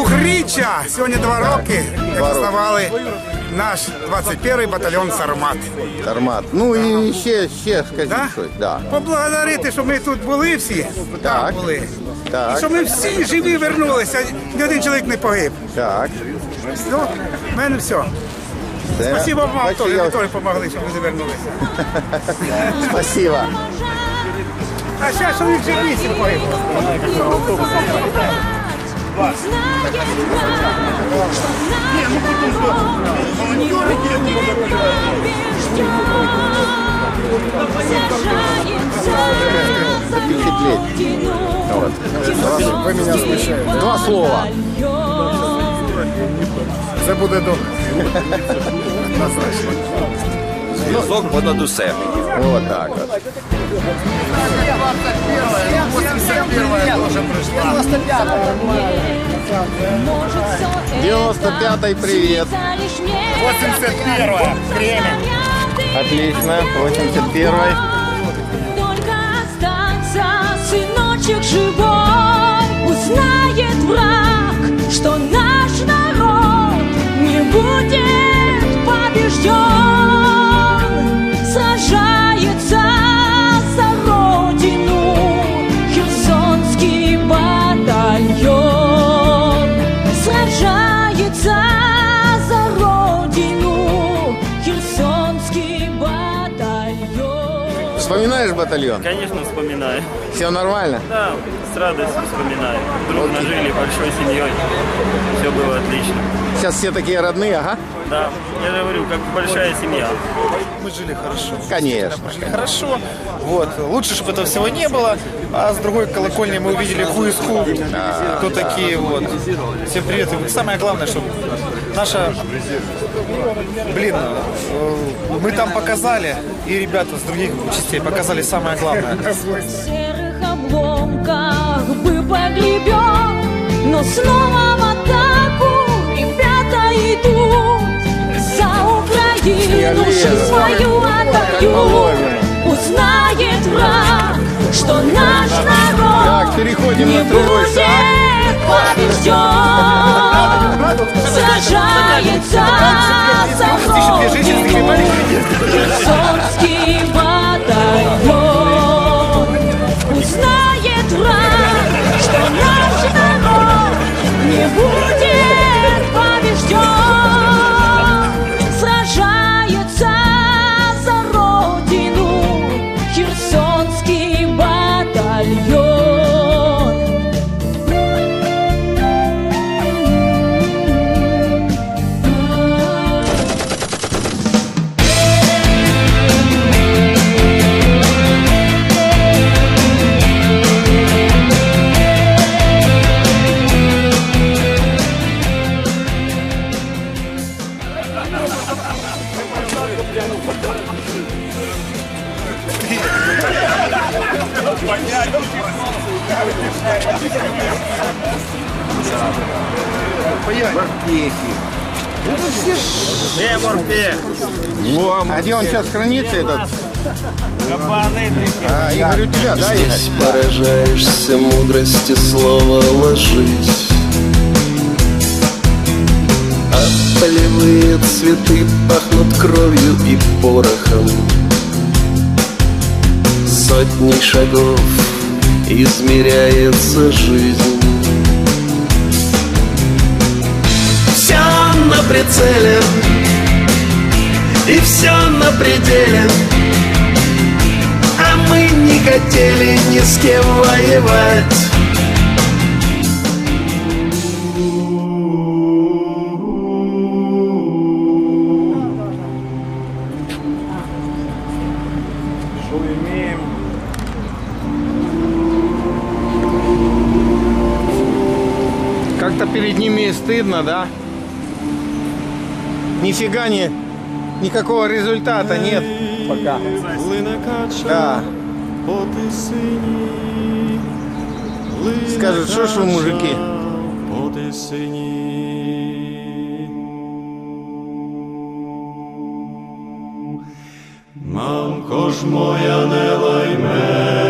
Двохріччя! Сьогодні два роки, як Два наш 21-й батальйон Сармат. Армат. Ну і ще, ще скажіть Да? щось. Да. Поблагодарити, що ми тут були всі. Так. Там були. Так. І що ми всі живі вернулися, ні один чоловік не погиб. Так. Ну, в мене все. Це... Спасибо вам Бачите, теж, я- ви теж допомогли, щоб люди вернулися. Спасибо. А ще чоловік вже вісім Ви мене смущаєте. Два слова. Це буде добре. Зв'язок понад усе. Вот так вот. 95-й привет. 81-е. Время. Отлично. 81-й. Только остаться, сыночек живой, узнает враг, что наш Вспоминаешь батальон? Конечно, вспоминаю. Все нормально? Да, с радостью вспоминаю. Дружно жили большой семьей. Все было отлично. Сейчас все такие родные, ага? Да, я же говорю, как большая семья. Мы жили хорошо. Конечно. Мы жили хорошо. Вот. Лучше, чтобы этого всего не было. А с другой колокольни мы увидели хуиску. Кто такие вот. Всем привет. И самое главное, чтобы наша... Блин, э, мы там показали, и ребята с других частей показали самое главное. В серых обломках бы погребен, но снова в атаку ребята идут. За Украину жизнь свою отдают. Узнает враг, что наш народ Так, переходим не на другой будет Сражается за родину Где морпех? А где он сейчас хранится этот? А, Игорь, у тебя, да, Игорь? Здесь поражаешься мудрости слова ложись полевые цветы пахнут кровью и порохом. Сотни шагов измеряется жизнь. Все на прицеле И все на пределе. А мы не хотели ни с кем воевать Как-то перед ними стыдно, да? Нифига не, никакого результата нет пока. Да. Скажут, что ж вы, мужики? Мамко ж моя не лай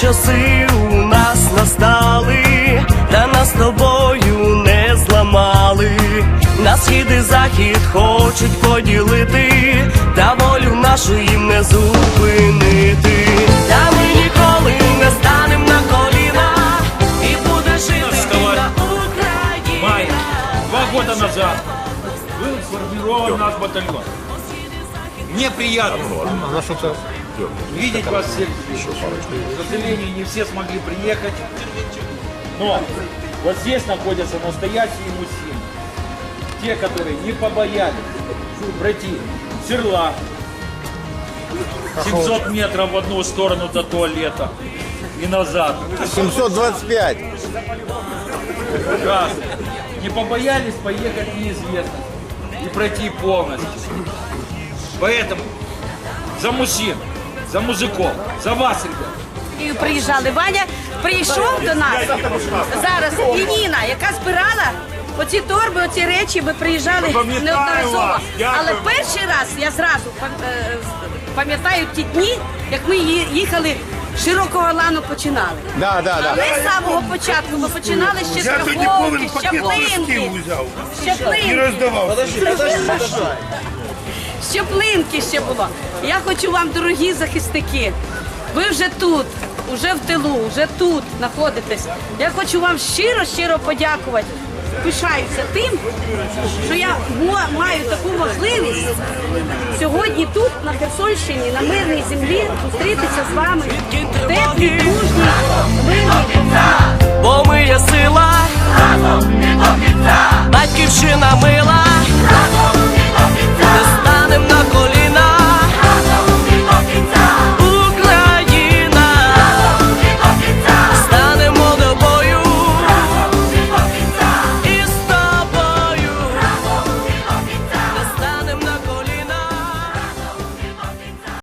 Часи у нас настали, та нас з тобою не зламали. На схід і захід хочуть поділити, та волю нашу їм не зупинити. Та ми ніколи не станем на коліна, і буде жити вільна Україна. Два года назад был сформирован наш батальон. Мне приятно видеть вас всех. К сожалению, не все смогли приехать. Но вот здесь находятся настоящие мужчины. Те, которые не побоялись пройти серла 700 метров в одну сторону до туалета и назад. 725. Прекрасно. Не побоялись поехать в неизвестность и пройти полностью. Поэтому за мужчин, за мужиков, за вас, ребят. І приїжджали. Ваня прийшов до нас зараз і Ніна, яка збирала оці торби, оці речі. Ми приїжджали неодноразово. Але перший раз я зразу е, пам'ятаю ті дні, як ми їхали. Широкого лану починали. Да, да, да. Але з самого початку ми починали ще з страховки, з щаплинки. Щаплинки. Щеплинки ще було. Я хочу вам, дорогі захисники, ви вже тут, вже в тилу, вже тут знаходитесь. Я хочу вам щиро-щиро подякувати. Пишаюся тим, що я маю таку можливість сьогодні тут, на Херсонщині, на мирній землі, зустрітися з вами в теплій, дружній, мирній бо ми є сила, батьківщина ми